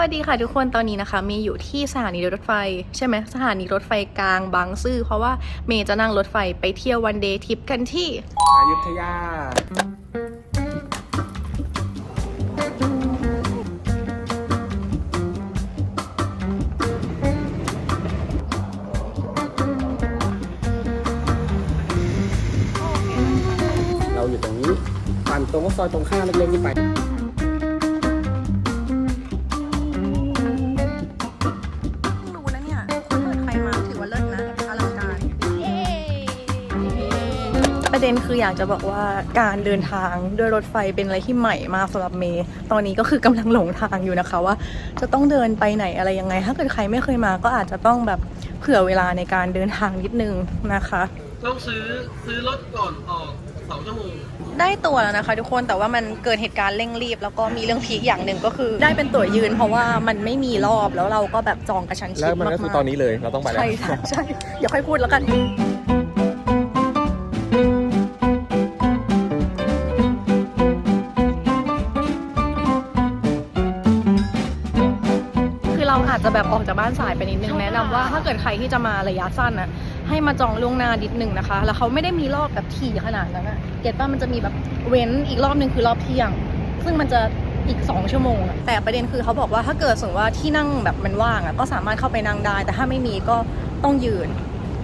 วัสดีค่ะทุกคนตอนนี้นะคะเมย์อยู่ที่สถานีรถไฟ ใช่ไหมสถานีรถไฟกลางบางซื่อเพราะว่าเมย์จะนั่งรถไฟไปเที่ยววันเดย์ทริปกันที่อยุธยา เราอยู่ตรงนี้ผ่นตรงก็ซอยตรงข้ามเล็กๆนี่ไป ประเด็นคืออยากจะบอกว่าการเดินทางด้วยรถไฟเป็นอะไรที่ใหม่มากสำหรับเมย์ตอนนี้ก็คือกำลังหลงทางอยู่นะคะว่า จะต้องเดินไปไหนอะไรยังไง ถ้าเกิดใครไม่เคยมาก็อาจจะต้องแบบเผื่อเวลาในการเดินทางนิดนึงนะคะ ต้องซื้อซื้อรถก่อนออกสองชั่วโมงได้ตั๋วแล้วนะคะ ทุกคนแต่ว่ามันเกิดเหตุการณ์เร่งรีบ แล้วก็มีเรื่องพีคอย่างหนึ่งก็คือ ได้เป็นตั๋วยืน เพราะว่ามันไม่มีรอบแล้วเราก็แบบจองกระชั้นชิแล้ดวมันมากก็คือๆตอนนี้เลยเราต้องไปแล้วใช่ใช่ใช่อย่าค่อยพูดแล้วกัน จจะแบบออกจากบ้านสายไปนิดนึงแนะนำว่าถ้าเกิดใครที่จะมาระยะสั้นนะให้มาจองล่วงหน้านิดนึงนะคะ แล้วเขาไม่ได้มีรอบแบบถี่ขนาดนั้นอะเก็ตป่ะมันจะมีแบบเว้นอีกรอบนึงคือรอบเที่ยง ซึ่งมันจะอีก 2 ชั่วโมงอะแต่ประเด็นคือเขาบอกว่าถ้าเกิดสมมติว่าที่นั่งแบบมันว่างอะก็สามารถเข้าไปนั่งได้ แต่ถ้าไม่มีก็ต้องยืน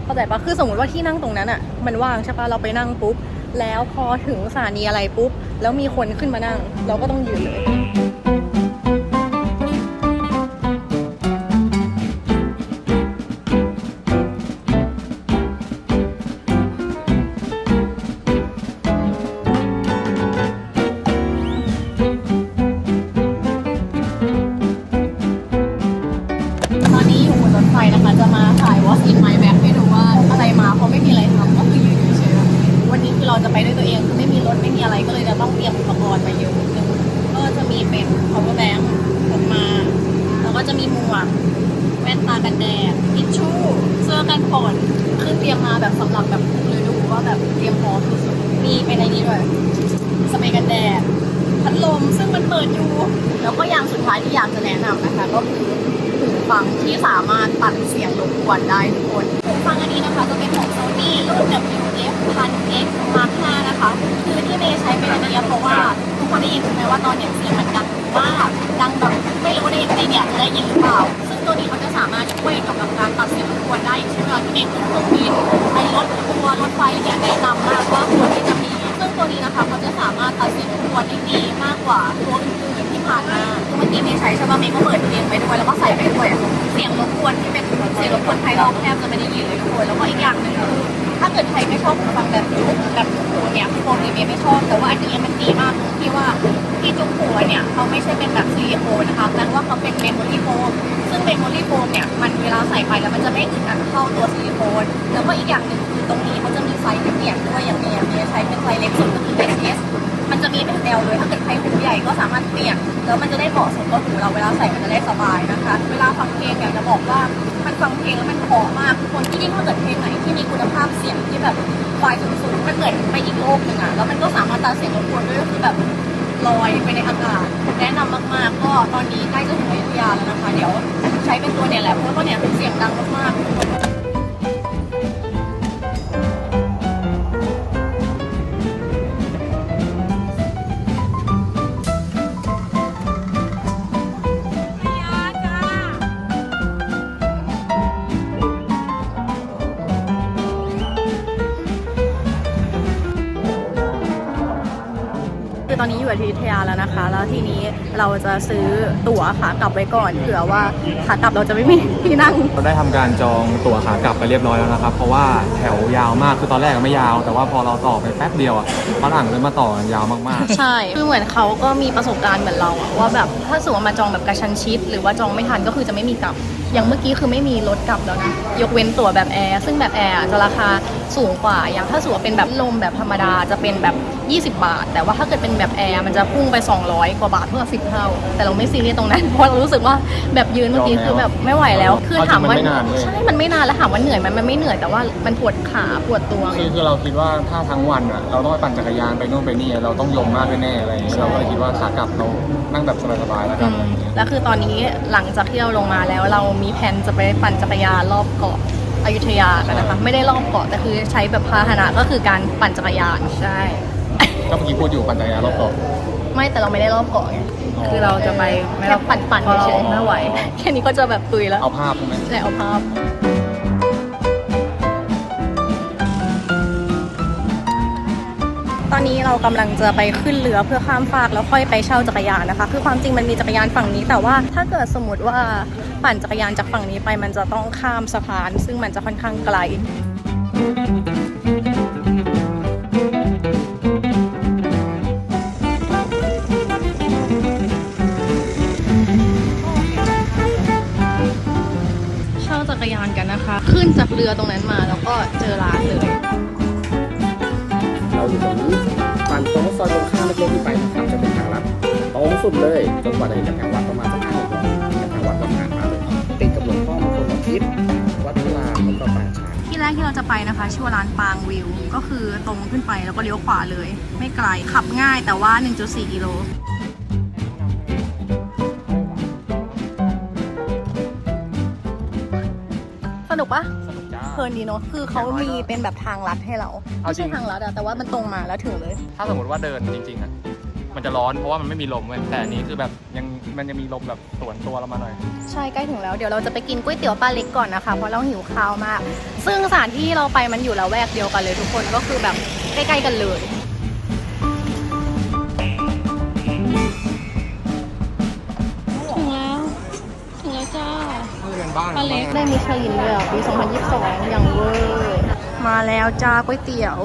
เข้าใจปะคือสมมติว่าที่นั่งตรงนั้นอะมันว่างใช่ปะเราไปนั่งปุ๊บแล้วพอถึงสถานีอะไรปุ๊บแล้วมีคนขึ้นมานั่ง เราก็ต้องยืนเลย มีเป็นอะไรนี้ด้วยสเปรย์กันแดดพัดลมซึ่งมันเปิดอยู่ แล้วก็อย่างสุดท้ายที่อยากจะแนะนำนะคะก็คือหูฟังที่สามารถตัดเสียงรบกวนได้ทุกคนหูฟังอันนี้นะคะจะเป็นของ Sony รุ่น WF 1000X Mark 5นะคะ คือที่เมย์ใช้เป็นอันนี้เพราะว่าทุกคนได้ยินใช่ไหมว่าตอนเนี้ยเสียงมันดังมากดังแบบไม่รู้ได้ในเนี่ยจะได้ยินหรือเปล่า ซึ่งตัวนี้เขาจะสามารถช่วยกับการตัดเสียงรบกวนได้อย่างเช่นเวลาที่เมย์ขึ้นเครื่องบินไปรถทัวร์รถไฟเนี่ยแนะนำมากว่าควรที่ ตัวนี้นะคะเขาจะสามารถตัดสียงรบกวนได้ดีมากกว่าตัวอื่นๆที่ผ่านมาเมื่อกี้เมย์ใช้ใช่ป่ะเมย์ก็เปิดเพลงไปด้วยแล้วก็ใส่ไปด้วยเสียงรบกวนที่เป็นเสียงรบกวนภายนอกแทบจะไม่ได้ยินเลยทุกคนแล้วก็อีกอย่างหนึ่งคือถ้าเกิดใครไม่ชอบฟังแบบจุ๊บแบบจุ๊บหูเนี่ยคือปกติเมย์ไม่ชอบแต่ว่าอันนี้มันดีมากที่ว่าที่จุ๊บหูเนี่ยเขาไม่ใช่เป็นแบบซิลิโคนนะคะแต่ว่าเขาเป็นเมมโมรี่โฟมซึ่งเมมโมรี่โฟมเนี่ยมันเวลาใส่ไปแล้วมันจะไม่อึดอัดเข้าตัวซิลิโคนแล้วก็อีกอย่างหนึ่ง ตรงนี้เขาจะมีไซส์ให้เปลี่ยนด้วยอย่างเมย์เมย์ใช้เป็นไซส์เล็กสุดก็คือ XS มันจะมีเป็นแนวเลยถ้าเกิดใครหูใหญ่ก็สามารถเปลี่ยนแล้วมันจะได้เหมาะสมกับหูเราเวลาใส่มันจะได้สบายนะคะ เวลาฟังเพลงอยากจะบอกว่ามันฟังเพลงแล้วมันเพาะมากทุกคนที่ยิ่งถ้าเกิดเพลงไหนที่มีคุณภาพเสียงที่แบบไฟสูงๆมันเหมือนไปอีกโลกหนึ่งอะแล้วมันก็สามารถตัดเสียงรบกวนด้วยก็คือแบบลอยไปในอากาศแนะนำมากๆ ก็ตอนนี้ใกล้จะถึงอยุธยาแล้วนะคะ เดี๋ยวใช้เป็นตัวเนี่ยแหละเพราะว่าเนี่ยเสียงดังมากๆ อตอนนี้อยู่อยุธยาแล้วนะคะ แล้วทีนี้เราจะซื้อตั๋วขากลับไว้ก่อนเผื่อว่าขากลับเราจะไม่มีที่นั่ง เราได้ทำการจองตั๋วขากลับไปเรียบร้อยแล้วนะครับ เพราะว่าแถวยาวมากคือตอนแรกไม่ยาว แต่ว่าพอเราต่อไปแป๊บเดียวอะฝรั่งเลยมาต่อกันยาวมากใช่ คือเหมือนเขาก็มีประสบการณ์เหมือนเราอะว่าแบบถ้าสมมติว่ามาจองแบบกระชั้นชิด หรือว่าจองไม่ทันก็คือจะไม่มีกลับอย่างเมื่อกี้คือไม่มีรถกลับแล้วนะ ยกเว้นตั๋วแบบแอร์ ซึ่งแบบแอร์อะจะราคาสูงกว่า อย่างถ้าสมมติว่าเป็นแบบลมแบบธรรมดาจะเป็นแบบ 20 บาท แต่ว่าถ้าเกิดเป็นแบบแอร์มันจะพุ่งไป 200 กว่าบาทเพื่อสิบเท่า แต่เราไม่ซีเรียสตรงนั้น เพราะเรารู้สึกว่าแบบยืนเมื่อกี้คือแบบไม่ไหวแล้ว คือถามว่าเอาจริงมันไม่นานเว้ยใช่ มันไม่นานแล้วถามว่าเหนื่อยไหมมันไม่เหนื่อยแต่ว่ามันปวดขาปวดตัวไงคือคือเราคิดว่าถ้าทั้งวันอะเราต้องไปปั่นจักรยานไปนู่นไปนี่เราต้องยมมากแน่ๆอะไรอย่างเงี้ยเราก็เลยคิดว่าขากลับเรานั่งแบบสบายๆแล้วกันอะไรอย่างเงี้ยแล้วคือตอนนี้หลังจากที่เราลงมาแล้วเรามีแผนจะไปปั่นจักรยานรอบเกาะอยุธยากันนะคะ ไม่ได้รอบเกาะแต่คือใช้แบบพาหนะก็คือการปั่นจักรยานใช่ ก็เมื่อกี้พูดอยู่ปั่นจักรยานรอบเกาะ ไม่แต่เราไม่ได้รอบเกาะไงคือเราจะไปไม่แค่ปั่นปั่นๆเฉยๆไม่ไหว แค่นี้ก็จะแบบตุยแล้วเอาภาพใช่ไหมใช่เอาภาพ ตอนนี้เรากำลังจะไปขึ้นเรือเพื่อข้ามฟากแล้วค่อยไปเช่าจักรยานนะคะ คือความจริงมันมีจักรยานฝั่งนี้ แต่ว่าถ้าเกิดสมมติว่าปั่นจักรยานจากฝั่งนี้ไปมันจะต้องข้ามสะพาน ซึ่งมันจะค่อนข้างไกลเช่าจักรยานกันนะคะ ขึ้นจากเรือตรงนั้นมาแล้วก็เจอร้านเลย อยู่ตรงนี้ผ่านตรงซอยตรงข้ามเล็กๆที่ไปนะครับจะเป็นทางลัดตรงสุดเลยจนกว่าจะเห็นกำแพงวัดประมาณสักห้าหกร้อยกำแพงวัดประมาณมาเลยติดกับหลวงพ่อมงคลบพิศวัดพระรามแล้วก็ปางช้างที่แรกที่เราจะไปนะคะ ชื่อว่าร้านปางวิว ก็คือตรงขึ้นไปแล้วก็เลี้ยวขวาเลย ไม่ไกลขับง่ายแต่ว่า 1.4 กิโล ลินดีเนาะคือเขามีเป็นแบบทางลัดให้เราเอาไม่จริใช่งทางลัดอะแต่ว่ามันตรงมาแล้วถึงเลย ถ้าสมมติว่าเดินจริงๆอะมันจะร้อนเพราะว่ามันไม่มีลมเว้ยแต่อันนี้คือแบบยังมันยังมีลมแบบสวนตัวเรามาหน่อย ใช่ใกล้ถึงแล้วเดี๋ยวเราจะไปกินก๋วยเตี๋ยวปลาเล็กก่อนนะคะเพราะเราหิวข้าวมาก ซึ่งสถานที่เราไปมันอยู่ละแวกเดียวกันเลยทุกคนก็คือแบบใกล้ๆกันเลย บ้านปลาเล็กได้มิชลินเลยอะปี 2022 อย่างเวอร์มาแล้วจ้าก๋วยเตี๋ยว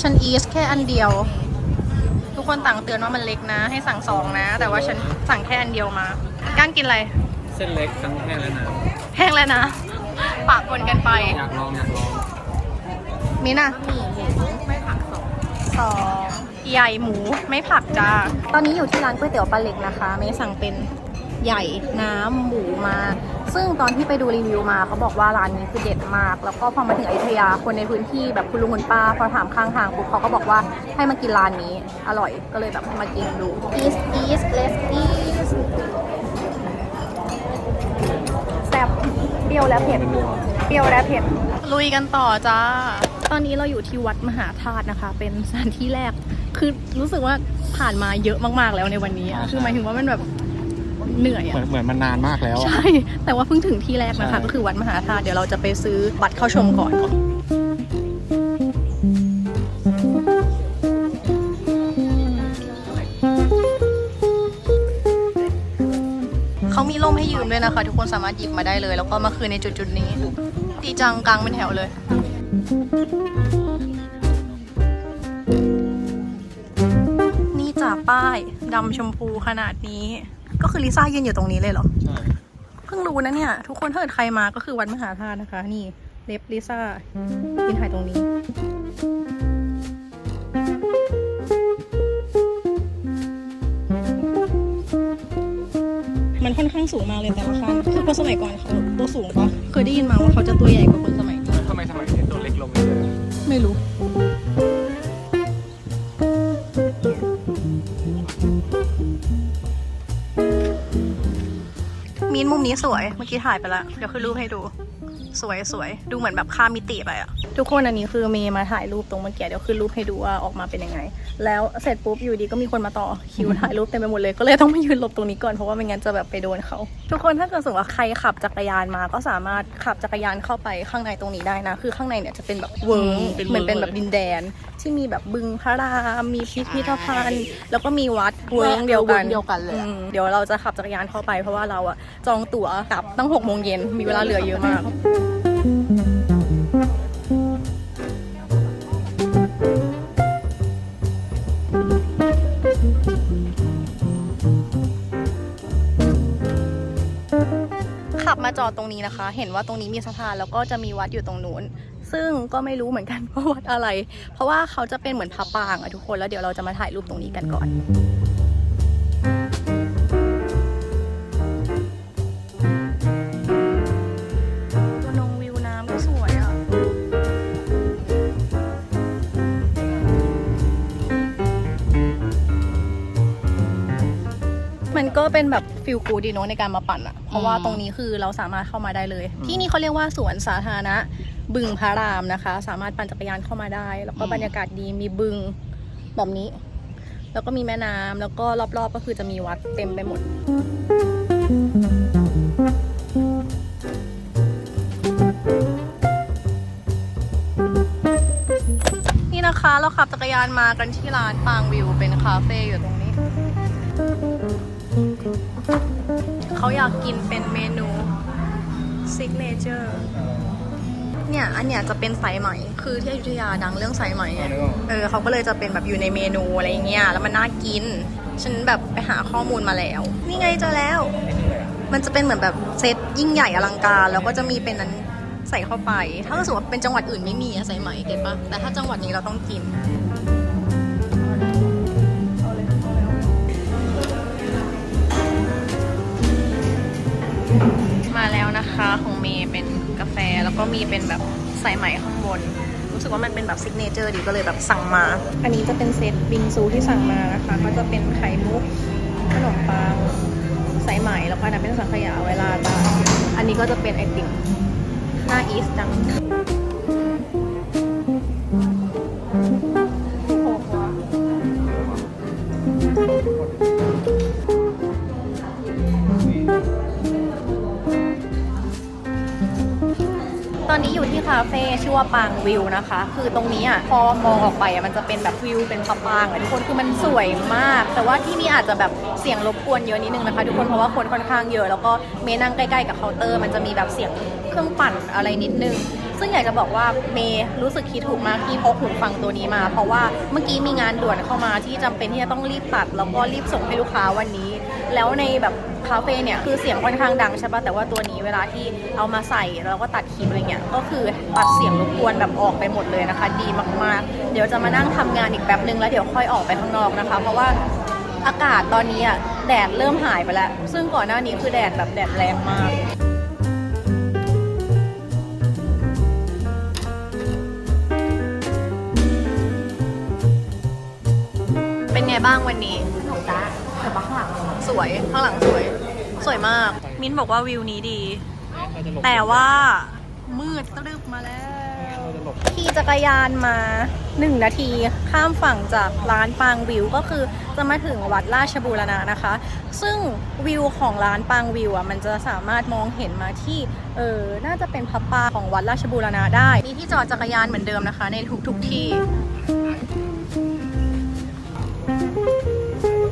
ฉันอีสแค่อันเดียว ทุกคนต่างเตือนว่ามันเล็กนะ ให้สั่งสองนะ แต่ว่าฉันสั่งแค่อันเดียวมาก้างกินอะไร เส้นเล็กทั้งแห้งและน้แห้งแล้วนะ ปากคนกันไปำอยากลองอยากลองมิ้นอะไม่ผักสองสองใหญ่หมูไม่ผักจ้า ตอนนี้อยู่ที่ร้านก๋วยเตี๋ยวปลาเล็กนะคะเมย์สั่งเป็นใหญ่น้ำหมูมา ซึ่งตอนที่ไปดูรีวิวมาเขาบอกว่าร้านนี้คือเด็ดมาก แล้วก็พอมาถึงอยุธยาคนในพื้นที่แบบคุณลุงคุณป้าพอถามข้างทางปุ๊บเขาก็บอกว่าให้มากินร้านนี้อร่อยก็เลยแบบมากินดู East East Let's East แซ่บเปรี้ยวและเผ็ดเปรี้ยวและเผ็ดลุยกันต่อจ้า ตอนนี้เราอยู่ที่วัดมหาธาตุนะคะ เป็นสถานที่แรก คือรู้สึกว่าผ่านมาเยอะมากๆแล้วในวันนี้อะคือหมายถึงว่ามันแบบ เหนื่อยเหอะมือนเหมือนมันนานมากแล้วอะ ใช่ แต่ว่าเพิ่งถึงที่แรกนะคะ ใช่ ก็คือวัดมหาธาตุ เดี๋ยวเราจะไปซื้อบัตรเข้าชมก่อน เขามีร่มให้ยืมด้วยนะคะ ทุกคนสามารถหยิบมาได้เลย แล้วก็มาคืนในจุดๆนี้ดีจังกลางเป็นแถวเลย นี่จ่าป้ายดำชมพูขนาดนี้ ก็คือลิซ่ายืนอยู่ตรงนี้เลยเหรอ ใช่ เพิ่งรู้นะเนี่ย ทุกคนถ้าเกิดใครมาก็คือวัดมหาธาตุนะคะ นี่เล็บลิซ่ายืนถ่ายตรงนี้มันค่อนข้างสูงมากเลยแต่ละขั้นคือคนสมัยก่อนเขาตัวสูงปะเคยได้ยินมาว่าเขาจะตัวใหญ่กว่าคนสมัย สวย เมื่อกี้ถ่ายไปแล้ว เดี๋ยวคือรูปให้ดู สวยสวยดูเหมือนแบบค่ามิติไปอะทุกคนอันนี้คือเมย์มาถ่ายรูปตรงเมื่อกี้เดี๋ยวคือรูปให้ดูว่าออกมาเป็นยังไง แล้วเสร็จปุ๊บอยู่ดีก็มีคนมาต่อคิวถ่ายรูปเต็มไปหมดเลยก็เลยต้องมายืนหลบตรงนี้ก่อนเพราะว่าไม่งั้นจะแบบไปโดนเขาทุกคนถ้าเกิดสมมติว่าใครขับจักรยานมาก็สามารถขับจักรยานเข้าไปข้างในตรงนี้ได้นะ คือข้างในเนี่ยจะเป็นแบบเวิร์อืมเป็นเหมือนเป็นเวิร์แบบดินแดน ที่มีแบบบึงพระรามมีพิพิธภัณฑ์ แล้วก็มีวัดเวิร์เดียวกันเดียวกันเลยอะอืมเดี๋ยวเราจะขับจักรยานเข้าไปเพราะว่าเราอะจองตั๋วกลับตั้งหกโมงเย็นมีเวลาเหลือเยอะมาก จอดตรงนี้นะคะ เห็นว่าตรงนี้มีสะพานแล้วก็จะมีวัดอยู่ตรงนู้น ซึ่งก็ไม่รู้เหมือนกันว่าวัดอะไร เพราะว่าเขาจะเป็นเหมือนพระปางอะทุกคนแล้วเดี๋ยวเราจะมาถ่ายรูปตรงนี้กันก่อน เป็นแบบฟิลกูดีเนอะในการมาปั่นอะเพราะว่าอืมตรงนี้คือเราสามารถเข้ามาได้เลย ที่นี่เขาเรียกว่าสวนสาธารณะ บึงพระรามนะคะ สามารถปั่นจักรยานเข้ามาได้ แล้วก็บรรยากาศดีมีบึงแบบนี้ แล้วก็มีแม่น้ำแล้วก็รอบๆก็คือจะมีวัดเต็มไปหมดนี่นะคะเราขับจักรยานมากันที่ร้านปางวิวเป็นคาเฟ่อยู่ตรงนี้ เขาอยากกินเป็นเมนูซิกเนเจอร์เนี่ย อันเนี้ยจะเป็นสายไหม คือที่อยุธยาดังเรื่องสายไหมไงเออเขาก็เลยจะเป็นแบบอยู่ในเมนูอะไรเงี้ย แล้วมันน่ากิน ฉันแบบไปหาข้อมูลมาแล้ว นี่ไงเจอแล้ว มันจะเป็นเหมือนแบบเซตยิ่งใหญ่อลังการ แล้วก็จะมีเป็นนั้นใส่เข้าไป ถ้าสมมติว่าเป็นจังหวัดอื่นไม่มีอะใส่ไหมเก็ตปะแต่ถ้าจังหวัดนี้เราต้องกิน นะคะของเมย์เป็นกาแฟแล้วก็มีเป็นแบบใส่ไหมข้างบน รู้สึกว่ามันเป็นแบบซิกเนเจอร์ดีก็เลยแบบสั่งมา อันนี้จะเป็นเซตบิงซูที่สั่งมานะคะ ก็จะเป็นไข่มุกขนมปังใส่ไหมแล้วก็อันนั้นเป็นสังขยาเวลาตาอันนี้ก็จะเป็นไอติมหน้าอีสจัง เฟ่ชื่อว่าปางวิวนะคะ คือตรงนี้อะพอมองออกไปอะมันจะเป็นแบบวิวเป็นพับปางอะทุกคนคือมันสวยมาก แต่ว่าที่นี่อาจจะแบบเสียงรบกวนเยอะนิดนึงนะคะ ทุกคนเพราะว่าคนค่อนข้างเยอะ แล้วก็เมนั่งใกล้ๆกับเคาน์เตอร์มันจะมีแบบเสียงเครื่องปั่นอะไรนิดนึงซึ่งอยากจะบอกว่าเมย์รู้สึกคิดถูกมากที่พกหูฟังตัวนี้มา เพราะว่าเมื่อกี้มีงานด่วนเข้ามาที่จำเป็นที่จะต้องรีบตัด แล้วก็รีบส่งให้ลูกค้าวันนี้ แล้วในแบบคาเฟ่เนี่ยคือเสียงค่อนข้างดังใช่ปะแต่ว่าตัวนี้เวลาที่เอามาใส่แล้วก็ตัดคลิปอะไรเงี้ยก็คือตัดเสียงรบกวนแบบออกไปหมดเลยนะคะ ดีมากๆ เดี๋ยวจะมานั่งทำงานอีกแป๊บนึงแล้วเดี๋ยวค่อยออกไปข้างนอกนะคะ เพราะว่าอากาศตอนนี้อะแดดเริ่มหายไปแล้ว ซึ่งก่อนหน้านี้คือแดดแบบแดดแรงมากเป็นไงบ้างวันนี้ สวยข้างหลังสวย สวยมาก มิ้นบอกว่าวิวนี้ดี แต่ว่ามืดตรึบมาแล้วขี่จักรยานมา1นาทีข้ามฝั่งจากร้านปางวิวก็คือจะมาถึงวัดราชบูรณะนะคะ ซึ่งวิวของร้านปางวิวอะมันจะสามารถมองเห็นมาที่เออน่าจะเป็นพับปาของวัดราชบูรณะได้ มีที่จอดจักรยานเหมือนเดิมนะคะ ในทุกๆที่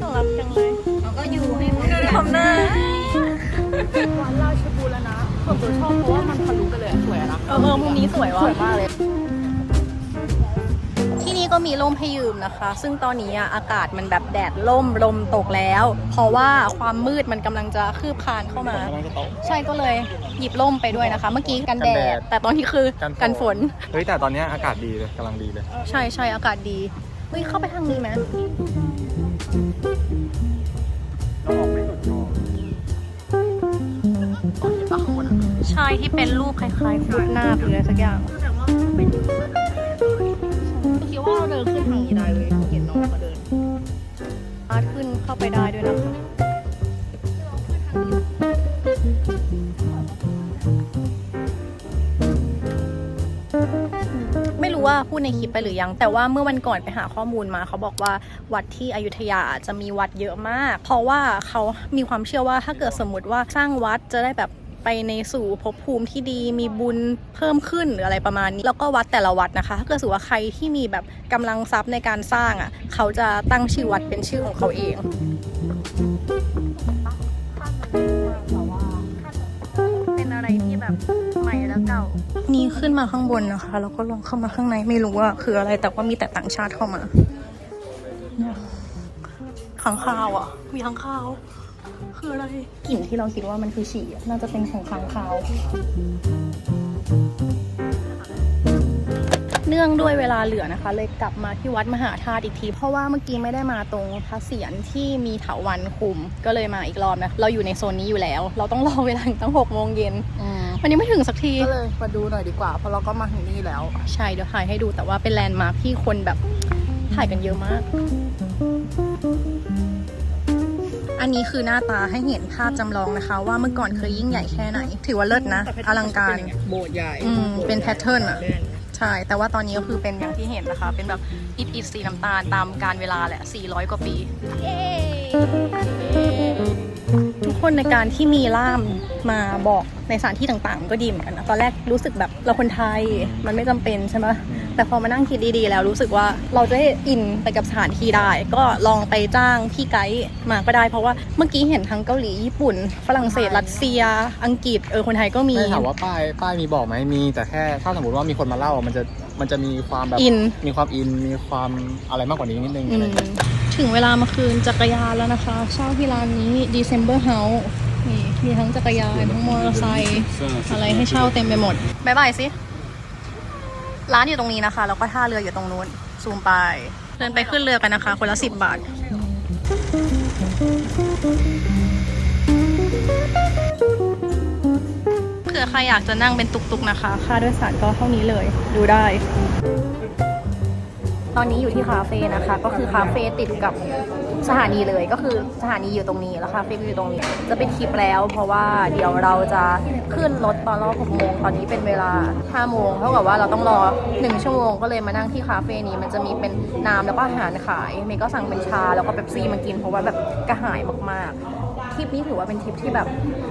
น่ารักจังเลย ทำหน้าวัดราชบูรณะผมชอบเพราะว่ามันทะลุไปเลยอะสวยอะนะเออเออมุมนี้สวยว่ะสวยมากเลย ที่นี่ก็มีร่มให้ยืมนะคะ ซึ่งตอนนี้อะอากาศมันแบบแดดล่มลมตกแล้ว เพราะว่าความมืดมันกำลังจะคืบคลานเข้ามา ใช่ก็เลยหยิบร่มไปด้วยนะคะ เมื่อกี้กันแดกันแดดดแต่ตอนนี้คือกันฝน เฮ้ยแต่ตอนเนี้ยอากาศดีเลยกำลังดีเลย ใช่ใช่อากาศดีเฮ้ยเข้าไปทางนี้ไหม ใช่ที่เป็นรูปคล้ายๆพุทธนาคหรืออะไรสักอย่างคิดว่าเราเดินขึ้นทางนี้ได้เลยเห็นน้องเขาเดินอาร์ตขึ้นเข้าไปได้ด้วยนะคะไม่รู้ว่าพูดในคลิปไปหรือยัง แต่ว่าเมื่อวันก่อนไปหาข้อมูลมา เขาบอกว่าวัดที่อยุธยาจะมีวัดเยอะมาก เพราะว่าเขามีความเชื่อว่าถ้าเกิดสมมติว่าสร้างวัดจะได้แบบ ไปในสู่ภพภูมิที่ดีมีบุญเพิ่มขึ้นหรืออะไรประมาณนี้ แล้วก็วัดแต่ละวัดนะคะถ้าเกิดสมมติว่าใครที่มีแบบกำลังทรัพย์ในการสร้างอะเขาจะตั้งชื่อวัดเป็นชื่อของเขาเองเป็นอะไรที่แบบใหม่แล้วเก่า นี่ขึ้นมาข้างบนนะคะ แล้วก็ลงเข้ามาข้างในไม่รู้ว่าคืออะไรแต่ว่ามีแต่ต่างชาติเข้ามาเนี่ยขังคาวอะ มีขังคาว คืออะไร กลิ่นที่เราคิดว่ามันคือฉี่อะน่าจะเป็นของขังคาว เนื่องด้วยเวลาเหลือนะคะ เลยกลับมาที่วัดมหาธาตุอีกที เพราะว่าเมื่อกี้ไม่ได้มาตรงพระเศียรที่มีเถาวันคุม ก็เลยมาอีกรอบนะ เราอยู่ในโซนนี้อยู่แล้ว เราต้องรอเวลาถึงตั้งหกโมงเย็นอืมวันนี้ไม่ถึงสักที ก็เลยมาดูหน่อยดีกว่า เพราะเราก็มาถึงนี่แล้ว ใช่เดี๋ยวถ่ายให้ดูแต่ว่าเป็นแลนด์มาร์คที่คนแบบถ่ายกันเยอะมาก ออันนี้คือหน้าตาให้เห็นภาพจำลองนะคะ ว่าเมื่อก่อนเคยยิ่งใหญ่แค่ไหน ถือว่าเลิศนะ อลังการ โบสถ์ใหญ่อืมเป็นแพทเทิร์นอะ ใช่ แต่ว่าตอนนี้ก็คือเป็นอย่างที่เห็นนะคะ เป็นแบบอิดอิดสีน้ำตาลตามการเวลาแหละ 400 กว่าปี ทุกคนในการที่มีล่ามมาบอกในสถานที่ต่างๆ ก็ดีเหมือนกันนะ ตอนแรกรู้สึกแบบเราคนไทยมันไม่จำเป็นใช่ไหม แต่พอมานั่งคิดดีๆแล้วรู้สึกว่าเราจะได้อินไปกับสถานที่ได้ ก็ลองไปจ้างพี่ไกด์มาก็ได้ เพราะว่าเมื่อกี้เห็นทั้งเกาหลีญี่ปุ่น ฝรั่งเศสรัสเซีย อังกฤษเออคนไทยก็มีไม่ถามว่าป้ายป้ายมีบอกไหมมี แต่แค่ถ้าสมมติว่ามีคนมาเล่ามันจะมันจะมีความแบบอิน มีความอินมีความอะไรมากกว่านี้นิดนึงอือะไรมอย่างเงี้ย ถึงเวลามาคืนจักรยานแล้วนะคะ เช่าที่ร้านนี้ December House นี่มีทั้งจักรยาน ทั้งมอเตอร์ไซค์อะไรให้เช่าเต็มไปหมดบายบายสิ ร้านอยู่ตรงนี้นะคะ แล้วก็ท่าเรืออยู่ตรงนู้น ซูมไป เดินไปขึ้นเรือกันนะคะ คนละสิบบาท เผื่อใครอยากจะนั่งเป็นตุกๆนะคะ ค่าโดยสารก็เท่านี้เลย ดูได้ ตอนนี้อยู่ที่คาเฟ่นะคะ ก็คือคาเฟ่ติดกับสถานีเลย ก็คือสถานีอยู่ตรงนี้แล้วคาเฟ่ก็อยู่ตรงนี้ จะเป็นคลิปแล้ว เพราะว่าเดี๋ยวเราจะขึ้นรถตอนรอบ6โมงตอนนี้เป็นเวลา5โมงเท่ากับว่าเราต้องรอ1ชั่วโมงก็เลยมานั่งที่คาเฟ่นี้มันจะมีเป็นน้ำแล้วก็อาหารขายเมย์ก็สั่งเป็นชาแล้วก็เป๊ปซี่มากินเพราะว่าแบบกระหายมากๆ ทริปนี้ถือว่าเป็นทริปที่แบบ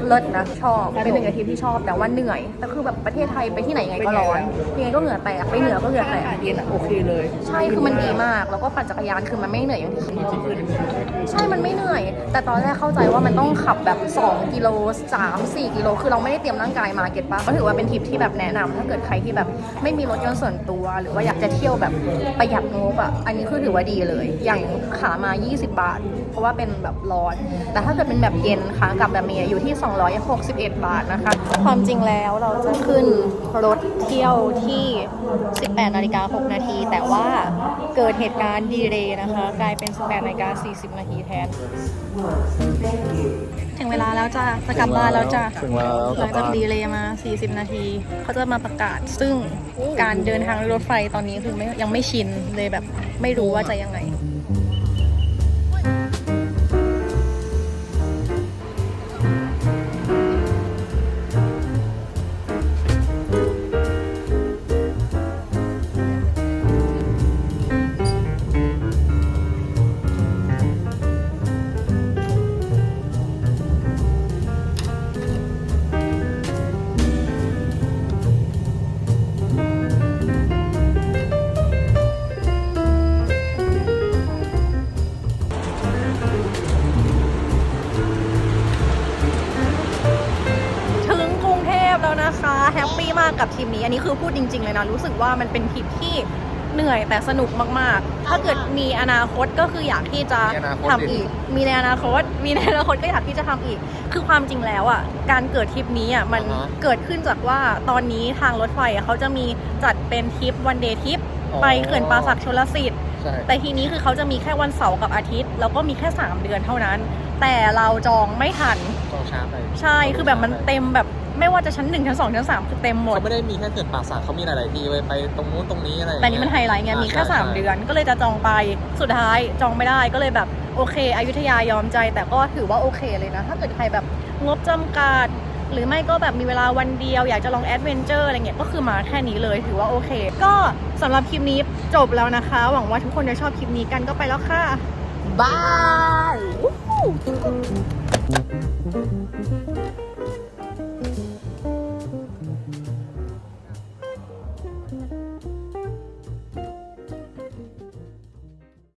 เลิศนะชอบเป็นหนึ่งในทริปที่ชอบแต่ว่าเหนื่อยแต่คือแบบประเทศไทยไปที่ไหนยังไงก็ร้อนยังไงก็เหงื่อแตกไปเหนือก็เหงื่อแตกเย็นอะโอเคเลย ใช่คือมันดีมาก แล้วก็ปั่นจักรยานคือมันไม่เหนื่อยอย่างที่คิดใช่มันไม่เหนื่อย แต่ตอนแรกเข้าใจว่ามันต้องขับแบบ 2 กิโล3 4 กิโลคือเราไม่ได้เตรียมร่างกายมาเก็ตปะก็ถือว่าเป็นทริปที่แบบแนะนำถ้าเกิดใครที่แบบไม่มีรถยนต์ส่วนตัว หรือว่าอยากจะเที่ยวแบบประหยัดงบอะอันนี้คือถือว่าดีเลย อย่างขามา 20 บาท เพราะว่าเป็นแบบร้อน แต่ถ้าเกิดเป็นแบบเย็นค่ะกลับแบบเมียอยู่ที่ 261 บาทนะคะ ความจริงแล้วเราจะขึ้นรถเที่ยวที่ 18นาฬิกา6นาที แต่ว่าเกิดเหตุการณ์ดีเลย์นะคะ กลายเป็น 18นาฬิกา40 นาทีแทน ถึงเวลาแล้วจ้ะจะกลับบ้านแล้วจ้ะถึงแล้วหลังจากดีเลย์มา 40 นาที เขาจะมาประกาศซึ่งการเดินทางด้วยรถไฟตอนนี้คือไม่ยังไม่ชินเลยแบบไม่รู้ว่าจะยังไง กกับทริปนี้ อันนี้คือพูดจริง ๆ เลยนะ รู้สึกว่ามันเป็นทริปที่เหนื่อยแต่สนุกมากๆ ถ้าเกิดมีอนาคตก็คืออยากที่จะมีอนาคตทำอีก มีในอนาคต มีในอนาคตก็อยากที่จะทำอีก คือความจริงแล้วอะ การเกิดทริปนี้อะมันอ่าฮะเกิดขึ้นจากว่าตอนนี้ทางรถไฟอะเขาจะมีจัดเป็นทริปวันเดย์ทริปอ๋อ ไปเขื่อนป่าสักชลสิทธิ์ ใช่ แต่ทีนี้คือเขาจะมีแค่วันเสาร์กับอาทิตย์ แล้วก็มีแค่ 3 เดือนเท่านั้น แต่เราจองไม่ทัน ต้องช้าไปใช่คือแบบมันเต็มแบบ ไม่ว่าจะชั้นหนึ่งชั้นสองชั้นสามคือเต็มหมด เขาไม่ได้มีแค่เขื่อนป่าสักเขามีหลาย ๆ ที่ไว้ไปตรงนู้นตรงนี้อะไรอย่างแต่เงี้ยนี่มันไฮไลท์ไง มีแค่ใช่3 เดือน ก็เลยจะจองไป สุดท้ายจองไม่ได้ ก็เลยแบบโอเค อยุธยายอมใจ แต่ก็ถือว่าโอเคเลยนะ ถ้าเกิดใครแบบงบจำกัด หรือไม่ก็แบบมีเวลาวันเดียว อยากจะลองแอดเวนเจอร์อะไรเงี้ย ก็คือมาแค่นี้เลย ถือว่าโอเค ก็สำหรับคลิปนี้จบแล้วนะคะ หวังว่าทุกคนจะชอบคลิปนี้กัน ก็ไปแล้วค่ะ บาย